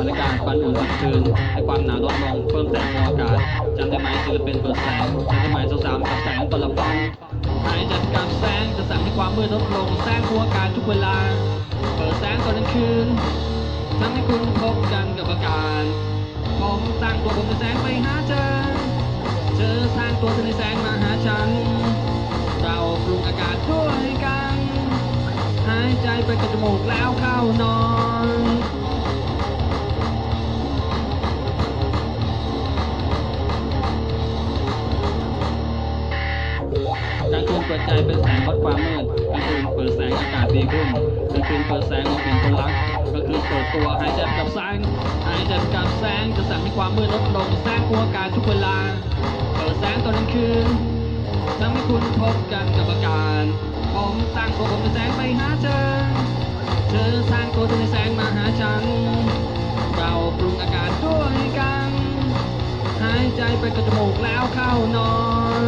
ปันอุ่นกลางคืนให้ความหนาวลดลงเพิ่มแสงของอากาศจำได้ไหมศิลปินเปิดแสงจำได้ไหมสสาวๆกับแสงประละฟังหายจัดกับแสงจะสั่งให้ความมืดลดลงแสงหัวอากาศทุกเวลา เปิดแสงตอนกลางคืนทำให้คุณพบกันกับอากาศผมสร้างตัวผมในแสงไปหาเธอเธอสร้างตัวเธอในแสงมาหาฉัน เราปรุงอากาศด้วยกัน หายใจไปกับจมูกแล้วเข้านอน กลางคืนเปิดใจเป็นแสงลดความมืดกลางคืนเปิดแสงอากาศดีขึ้นกลางคืนเปิดแสงมองเห็นคนรักกลางคืนเปิดตัวหายใจกับแสงหายใจกับแสงจะสั่งให้ความมืดลดลงแสงหัวกาศทุกเวลา เปิดแสงตอนกลางคืนทำให้คุณพบกันกับอากาศผมสร้างตัวผมในแสงไปหาเธอเธอสร้างตัวเธอในแสงมาหาฉันเราปรุงอากาศด้วยกัน หายใจไปกับจมูกแล้วเข้านอน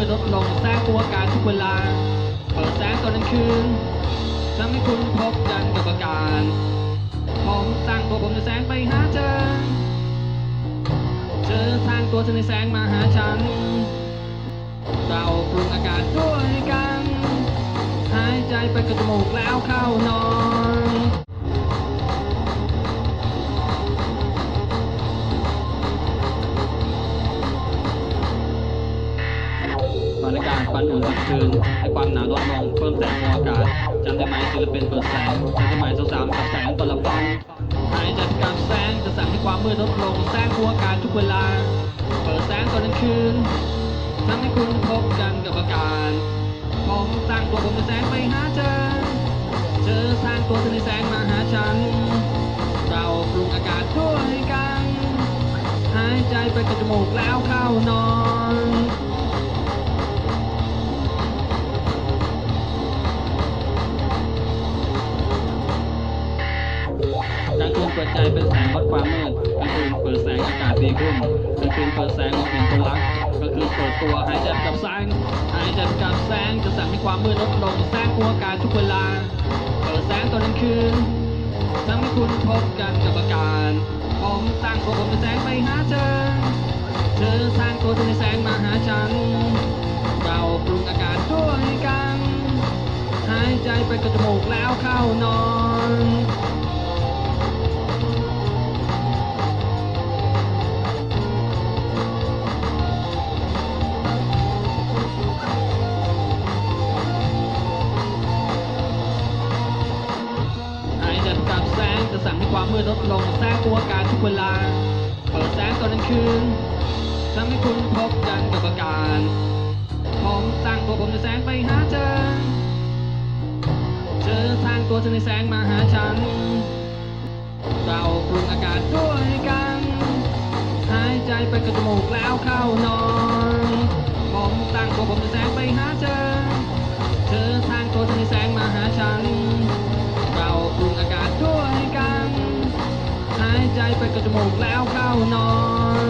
วามมืดลดลงแสงตัวกาศทุกเวลาเปิดแสงตอนกลางคืนทำให้คุณพบกันกับอากาศผมสร้างตัวผมในแสงไปหาเธอเธอสร้างตัวเธอในแสงมาหาฉัน เราปรุงอากาศด้วยกัน หายใจไปกับจมูกแล้วเข้านอนันอุ่นกลางคืนให้ความหนาวลดลงเพิ่มแสงของอากาศจำได้ไหมศิลปินเปิดแสงจำได้ไหมสาวๆกับแสงประละฟังหายจัดกับแสงจะสั่งให้ความมืดลดลงแสงหัวอากาศทุกเวลา เปิดแสงตอนกลางคืนทำให้คุณพบกันกับอากาศผมสร้างตัวผมในแสงไปหาเธอเธอสร้างตัวเธอในแสงมาหาฉัน เราปรุงอากาศด้วยกัน หายใจไปกับจมูกแล้วเข้านอน คืนเปิดใจเป็นแสงลดความมืดกลางคืนเปิดแสงอากาศดีขึ้นกลางคืนเปิดแสงมองเห็นคนรักกลางคืนเปิดตัวหายใจกับแสงหายใจกับแสงจะสั่งให้ความมืดลดลงแสงหัวอากาศทุกเวลา เปิดแสงตอนกลางคืนทำให้คุณพบกันกับอากาศผมสร้างตัวผมในแสงไปหาเธอ เธอสร้างตัวเธอในแสงมาหาฉัน เราปรุงอากาศด้วยกัน หายใจไปกับจมูกแล้วเข้านอน แสงจะสั่งให้ความมืดลดลงแสงตัวอากาศทุกเวลา เปิดแสงตอนกลางคืนทำให้คุณพบกันกับอากาศผมสร้างตัวผมในแสงไปหาเธอ เธอสร้างตัวเธอในแสงมาหาฉัน เราปรุงอากาศด้วยกัน หายใจไปกับจมูกแล้วเข้านอนผมสร้างตัวผมในแสงไปหาเธอ เธอสร้างตัวเธอในแสงมาหาฉันายใจไปกับจมูกแล้วเข้านอน